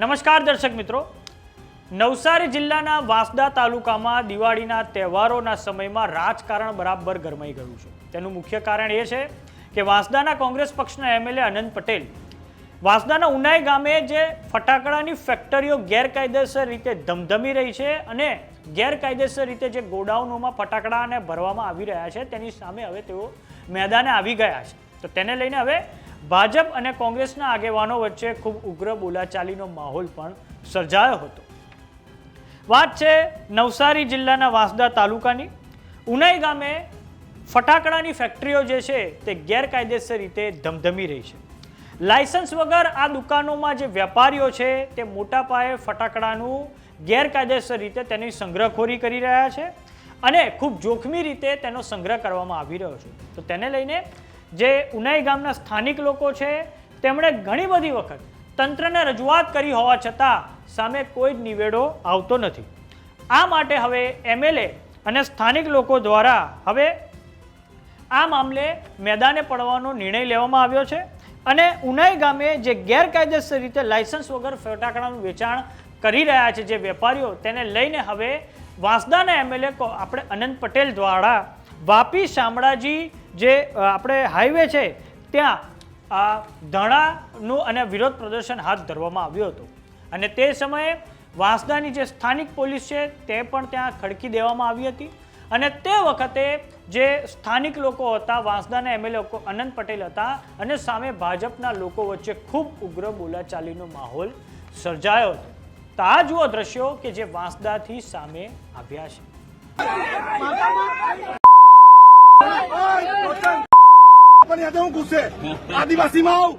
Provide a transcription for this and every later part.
નમસ્કાર દર્શક મિત્રો. નવસારી જિલ્લાના વાંસદા તાલુકામાં દિવાળીના તહેવારોના સમયમાં રાજકારણ બરાબર ગરમાઈ ગયું છે. તેનું મુખ્ય કારણ એ છે કે વાંસદાના કોંગ્રેસ પક્ષના એમએલએ અનંત પટેલ વાંસદાના ઉનાઈ ગામે જે ફટાકડાની ફેક્ટરીઓ ગેરકાયદેસર રીતે ધમધમી રહી છે અને ગેરકાયદેસર રીતે જે ગોડાઉનોમાં ફટાકડાને ભરવામાં આવી રહ્યા છે, તેની સામે હવે તેઓ મેદાને આવી ગયા છે. તો તેને લઈને હવે ભાજપ અને કોંગ્રેસના આગેવાનો વચ્ચે ખૂબ ઉગ્ર બોલાચાલીનો માહોલ પણ સર્જાયો હતો. વાત છે નવસારી જિલ્લાના વાંસદા તાલુકાની. ઉનાઈ ગામે ફટાકડાની ફેક્ટરીઓ જે છે તે ગેરકાયદેસર રીતે ધમધમી રહી છે. લાયસન્સ વગર આ દુકાનોમાં જે વેપારીઓ છે તે મોટા પાયે ફટાકડાનું ગેરકાયદેસર રીતે તેની સંગ્રહખોરી કરી રહ્યા છે અને ખૂબ જોખમી રીતે તેનો સંગ્રહ કરવામાં આવી રહ્યો છે. તો તેને લઈને જે ઉનાઈ ગામના સ્થાનિક લોકો છે, તેમણે ઘણી બધી વખત તંત્રને રજૂઆત કરી હોવા છતાં સામે કોઈ જ નિવેડો આવતો નથી. આ માટે હવે એમએલએ અને સ્થાનિક લોકો દ્વારા હવે આ મામલે મેદાને પડવાનો નિર્ણય લેવામાં આવ્યો છે અને ઉનાઈ ગામે જે ગેરકાયદેસર રીતે લાયસન્સ વગર ફટાકડાનું વેચાણ કરી રહ્યા છે જે વેપારીઓ, તેને લઈને હવે વાંસદાના એમએલએ આપણે અનંત પટેલ દ્વારા વાપી શામળાજી જે આપણે હાઈવે છે, ત્યાં આ ધણાનું અને વિરોધ પ્રદર્શન હાથ ધરવામાં આવ્યું હતું. અને તે સમયે વાંસદાની જે સ્થાનિક પોલીસ છે, તે પણ ત્યાં ખડકી દેવામાં આવી હતી. અને તે વખતે જે સ્થાનિક લોકો હતા, વાંસદાના એમએલએ અનંત પટેલ હતા અને સામે ભાજપના લોકો વચ્ચે ખૂબ ઉગ્ર બોલાચાલીનો માહોલ સર્જાયો હતો. તો આ જુઓ દ્રશ્યો કે જે વાંસદાથી સામે આવ્યા છે. પણ યાદ હું ગુસ્સે આદિવાસી માં આવું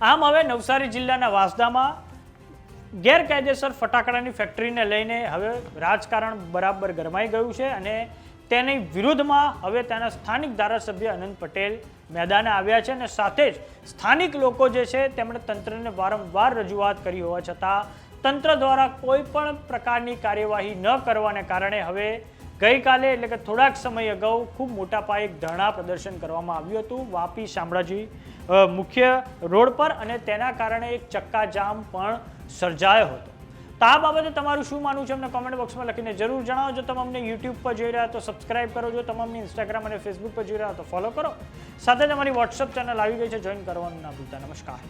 આમ હવે નવસારી જિલ્લાના વાસદામાં ગેરકાયદેસર ફટાકડાની ફેક્ટરીને લઈને હવે રાજકારણ બરાબર ગરમાઈ ગયું છે અને તેની વિરુદ્ધમાં હવે તેના સ્થાનિક ધારાસભ્ય અનંત પટેલ મેદાને આવ્યા છે અને સાથે જ સ્થાનિક લોકો જે છે તેમણે તંત્રને વારંવાર રજૂઆત કરી હોવા છતાં તંત્ર દ્વારા કોઈ પણ પ્રકારની કાર્યવાહી ન કરવાને કારણે હવે ગઈકાલે એટલે કે થોડાક સમય અગાઉ ખૂબ મોટા પાયે ધરણા પ્રદર્શન કરવામાં આવ્યું હતું. વાપી શામળાજી મુખ્ય રોડ પર અને તેના કારણે એક ચક્કાજામ પણ સર્જાયો હતો. તો આ બાબતે તમારું શું માનવું છે? અમને કોમેન્ટ બોક્સમાં લખીને જરૂર જણાવો. જો તમે અમને યુટ્યુબ પર જોઈ રહ્યા તો સબસ્ક્રાઇબ કરો. જો તમે અમને ઇન્સ્ટાગ્રામ અને ફેસબુક પર જોઈ રહ્યા તો ફોલો કરો. સાથે તમારી વોટ્સઅપ ચેનલ આવી ગઈ છે. જોઈન કરવાનું ના ભૂલતા. નમસ્કાર.